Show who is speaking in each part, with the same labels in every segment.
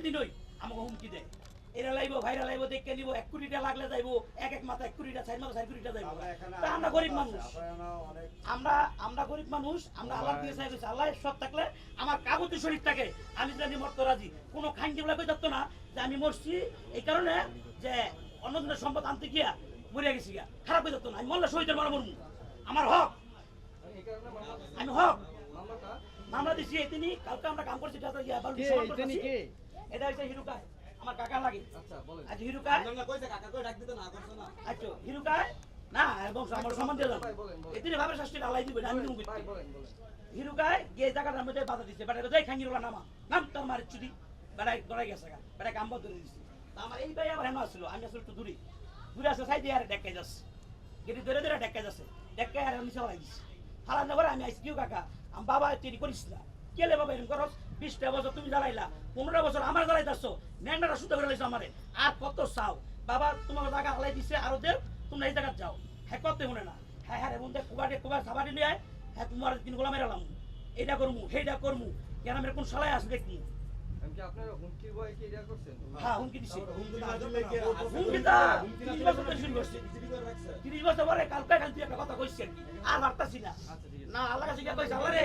Speaker 1: প্রতিদিনই আমাকে হুমকি দেয়। এরা লাইব ভাইরা লাইব দেখে নিব এক কোটিটা লাগলে যাইবো এক এক মাথা এক কোটিটা চার মাথা চার কোটিটা যাইবো।
Speaker 2: আমরা
Speaker 1: তা আমরা গরিব মানুষ। আমরা আমরা গরিব মানুষ আমরা আল্লাহ দিয়ে চাই গেছি আল্লাহ সৎ থাকলে আমার কাগজে শরীর থাকে আমি জানি মরতে রাজি। কোনো খাইনকে বলে কই থাকতো না যে আমি মরছি এই কারণে যে অন্যজনের সম্পদ আনতে গিয়া মরিয়া গেছি গিয়া। খারাপ হয়ে যেত না আমি মরলে শহীদের মারা মরমু। আমার হক। আমি হক। মামলা দিছি তিনি কালকে আমরা কাম করছি এটা হচ্ছে হিরুকায় আমার কাকা লাগে। আচ্ছা হিরুকায় আচ্ছা হিরুকায় না এবং আমার সম্মান দিয়ে ভাবে দিবেন আমি তুমি হিরুকায় গিয়ে জায়গাটার মধ্যে বাধা দিচ্ছে বেটা যাই খাঙ্গি রোলা নামা নাম তোর চুরি। ধরে গেছে বেটা কাম তা আমার এই ভাই আবার হেন আসছিল আমি আসলে একটু দূরে। দূরে আসলে সাইডে আর যাচ্ছে। গেটি ধরে ধরে ডেকাই যাচ্ছে। ডেকাই আর নিচে হলাই দিচ্ছে হালার পরে আমি আইসি কিউ কাকা? আমি বাবা তৈরি করিস না। কেলে বাবা এরকম করস? বিশটা বছর তুমি জ্বালাইলা পনেরো বছর আমার জ্বালাইতেছ ন্যাংটাটা শুদ্ধ করে লাইছো আমারে। আর কত চাও? বাবা তোমার জায়গা হালাই দিছে আরও দেব তোমরা এই জায়গা যাও। হ্যাঁ কত শুনে না? হ্যাঁ হ্যাঁ এমন দেখ কুবাটে কুবার সাবাটি নিয়ে আয়। হ্যাঁ তোমার তিন গোলা মেরালাম এইটা করমু সেইটা করমু। কেন আমার কোন শালায় আছে দেখি হ্যাঁ আর কি। আর বার্তাছি না না। আল্লাহ কাছে গিয়ে কইছে আল্লাহ রে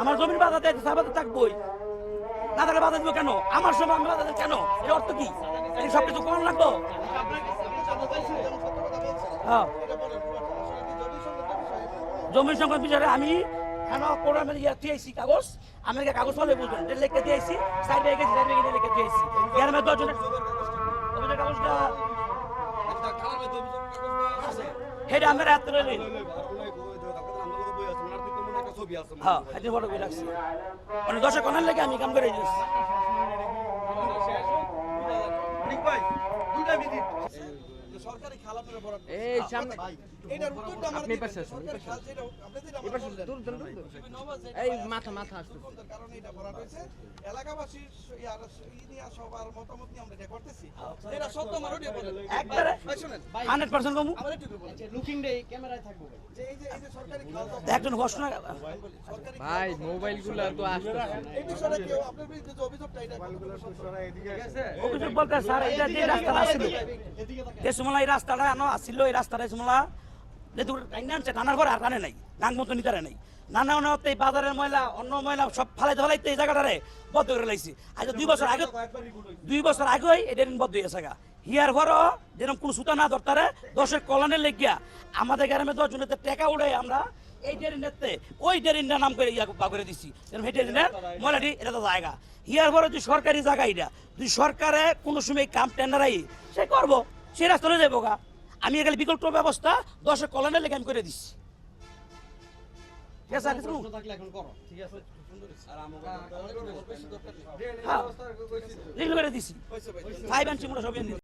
Speaker 1: আমার জমির বাধা দেয় সাবাতে থাকবোই। না থাকলে বাধা দিব কেন? আমার সময় আমি বাধা কেন? এর অর্থ কি? সব কম লাগবো? হ্যাঁ। জমির সংক্রান্ত বিষয়ে আমি কেন কোরআন ইয়া কাগজ? আমাকে কাগজ বুঝবেন। দিয়েছি, সাইডে গেছি সাইডে লিখে দিয়েছি। এর দশজনের কাগজটা হেডা আমরা লই হ্যাঁ হাতে বড় করে রাখছি। মানে দশে কোনার লেগে আমি কাম করে দিয়েছি।
Speaker 3: সরকারি খাল আপনারা বরাদ্দ
Speaker 4: এই সামনে
Speaker 3: এটার উত্তরটা আমার
Speaker 4: আপনি পাশে আসুন,
Speaker 3: সরকারি খাল যেটা আপনি যেটা
Speaker 4: এবার দূর দূর দূর দূর।
Speaker 3: তুমি নবাজ যেটা
Speaker 4: এই মাথা মাথা আসতেছে।
Speaker 3: দুর্গন্ধের এটা বরাদ্দ হয়েছে। এলাকাবাসীর ইয়ার ই নিয়ে সবার মতামত নিয়ে আমরা এটা করতেছি। যেটা সত্য আমার বলেন
Speaker 1: একবারে?
Speaker 3: ভাই শুনেন।
Speaker 1: হান্ড্রেড পার্সেন্ট কমু
Speaker 3: আমার একটু বলেন।
Speaker 4: লুকিং ডে ক্যামেরায় থাকব
Speaker 3: যে এই যে এই যে সরকারি খাল
Speaker 1: একজন ঘোষণা
Speaker 4: ভাই মোবাইলগুলা তো আসতেছে।
Speaker 3: এই বিষয়ে কেউ আপনার বিরুদ্ধে যে অভিযোগটা এটা
Speaker 1: অভিযোগ বলতে স্যার এটা যে রাস্তাটা আসছিল যে সময় এই রাস্তাটা আনো আসছিল এই রাস্তাটা সময় যেহেতু টাইনা আনছে পরে আর টানে নাই নাং মতো নিতারে নাই। নানা বাজারের ময়লা, অন্য ময়লা, সব ফালাইতে ফালাইতে এই জায়গাটারে বদ্ধ করে লাইছি। আজ দুই বছর আগে দুই বছর আগেই এটা বদ্ধ হয়ে গেছে হিয়ার ঘর যেরকম কোনো সুতা না ধরতারে দশের কলানের লেগিয়া আমাদের গ্রামে দশ জনের টেকা উড়ে আমরা এই ডেরিনেতে, ওই ডেরিনটা নাম করে ইয়া করে দিছি। যেরকম এই ডেরিনের ময়লাটি, এটা তো জায়গা। হিয়ার ঘরে যে সরকারি জায়গা এটা, যদি সরকারে কোনো সময় কাম টেন্ডার আই, সে করব। সে রাস্তা হয়ে যাব গা। আমি এখানে বিকল্প ব্যবস্থা দশের কলানের লেগে আমি করে দিচ্ছি ঠিক আছে হ্যাঁ। করে দিছি। ফাইভ আনছি মোটা সব।